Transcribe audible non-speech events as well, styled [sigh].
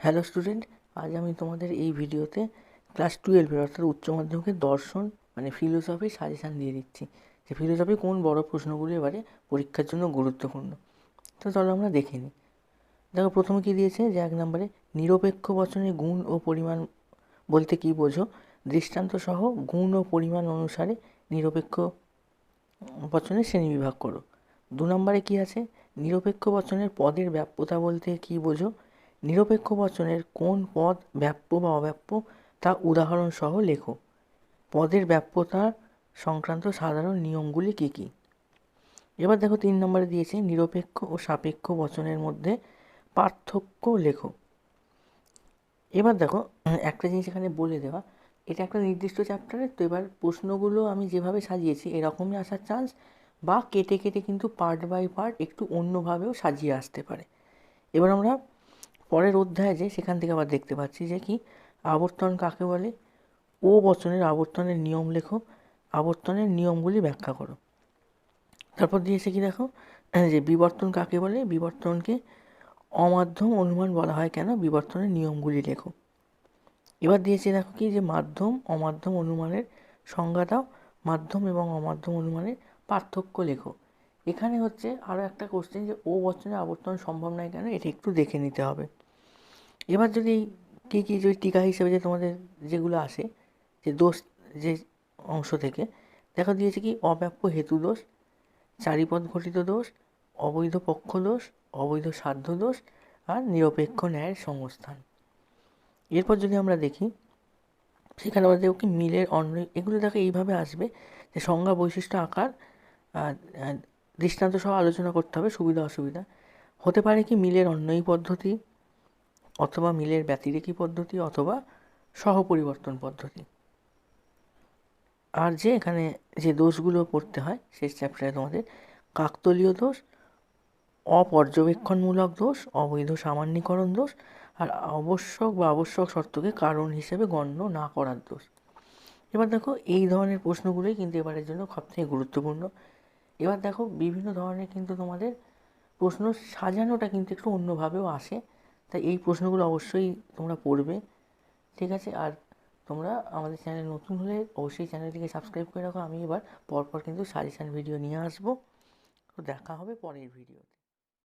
Hello student, আজ আমি তোমাদের এই ভিডিওতে ক্লাস টুয়েলভের অর্থাৎ উচ্চ মাধ্যমিকের দর্শন মানে ফিলোসফি সাজেশান দিয়ে দিচ্ছি। যে ফিলোসফি কোন বড় প্রশ্নগুলো এবারে পরীক্ষার জন্য গুরুত্বপূর্ণ। তো চলো আমরা দেখে নিই। দেখো, প্রথমে কী দিয়েছে? যে এক নম্বরে, নিরপেক্ষ বচনে গুণ ও পরিমাণ বলতে কী বোঝো? দৃষ্টান্ত সহ গুণ ও পরিমাণ অনুসারে নিরপেক্ষ বচনে শ্রেণীবিভাগ করো। দু নম্বরে কী আছে? নিরপেক্ষ বচনের পদের ব্যাপ্যতা বলতে কী বোঝো? নিরপেক্ষ বচনের কোন পদ ব্যাপ্য বা অব্যাপ্য, তা উদাহরণ সহ লেখো। পদের ব্যাপ্যতা সংক্রান্ত সাধারণ নিয়মগুলি কী কী? এবার দেখো তিন নম্বরে দিয়েছে, নিরপেক্ষ ও সাপেক্ষ বচনের মধ্যে পার্থক্য লেখো। এবার দেখো, একটা জিনিস এখানে বলে দেওয়া, এটা একটা নির্দিষ্ট চ্যাপ্টারে তো এবার প্রশ্নগুলো আমি যেভাবে সাজিয়েছি, এরকমই আসার চান্স বা কেটে কেটে কিন্তু পার্ট বাই পার্ট একটু অন্যভাবেও সাজিয়ে আসতে পারে। এবার আমরা পরের অধ্যায়ে যে সেখান থেকে আবার দেখতে পাচ্ছি যে কি আবর্তন কাকে বলে? ও বচনের আবর্তনের নিয়ম লেখো, আবর্তনের নিয়মগুলি ব্যাখ্যা করো। তারপর দিয়েছে কি দেখো? [clears throat] যে বিবর্তন কাকে বলে? বিবর্তনকে অমাধ্যম অনুমান বলা হয় কেন? বিবর্তনের নিয়মগুলি লেখো। এবার দিয়েছে দেখো কি? যে মাধ্যম, অমাধ্যম অনুমানের সংজ্ঞা দাও, মাধ্যম এবং অমাধ্যম অনুমানের পার্থক্য লেখো। এখানে হচ্ছে আরও একটা কোশ্চেন যে ও বচনে আবর্তন সম্ভব নয় কেন? এটা একটু দেখে নিতে হবে। এবার যদি কী কী যদি টিকা হিসেবে যে তোমাদের যেগুলো আসে যে দোষ যে অংশ থেকে, দেখা দিয়েছে কি অব্যাপ্য হেতু দোষ, চারিপদ ঘটিত দোষ, অবৈধ পক্ষ দোষ, অবৈধ সাধ্য দোষ, আর নিরপেক্ষ ন্যায়ের সংস্থান। এরপর যদি আমরা দেখি, সেখানে আমরা দেখব কি মিলের অন্য এগুলো দেখো এইভাবে আসবে যে সংজ্ঞা বৈশিষ্ট্য আকার দৃষ্টান্ত সহ আলোচনা করতে হবে, সুবিধা অসুবিধা। হতে পারে কি মিলের অন্যই পদ্ধতি, অথবা মিলের ব্যতিরেকী পদ্ধতি, অথবা সহপরিবর্তন পদ্ধতি। আর যে এখানে যে দোষগুলো পড়তে হয় সেই চ্যাপ্টারে তোমাদের, কাকতলীয় দোষ, অপর্যবেক্ষণমূলক দোষ, অবৈধ সামান্যীকরণ দোষ, আর আবশ্যক বা আবশ্যক শর্তকে কারণ হিসেবে গণ্য না করার দোষ। এবার দেখো, এই ধরনের প্রশ্নগুলোই কিন্তু এবারের জন্য সবথেকে গুরুত্বপূর্ণ। এবার দেখো বিভিন্ন ধরনের কিন্তু তোমাদের প্রশ্ন সাজানোটা কিন্তু একটু অন্যভাবেও আসে। তাই এই প্রশ্নগুলো অবশ্যই তোমরা পড়বে, ঠিক আছে? আর তোমরা আমাদের চ্যানেল নতুন হলে অবশ্যই চ্যানেলটিকে সাবস্ক্রাইব করে রাখো। আমি এবার পরপর কিন্তু সাজেশান ভিডিও নিয়ে আসব। তো দেখা হবে পরের ভিডিওতে।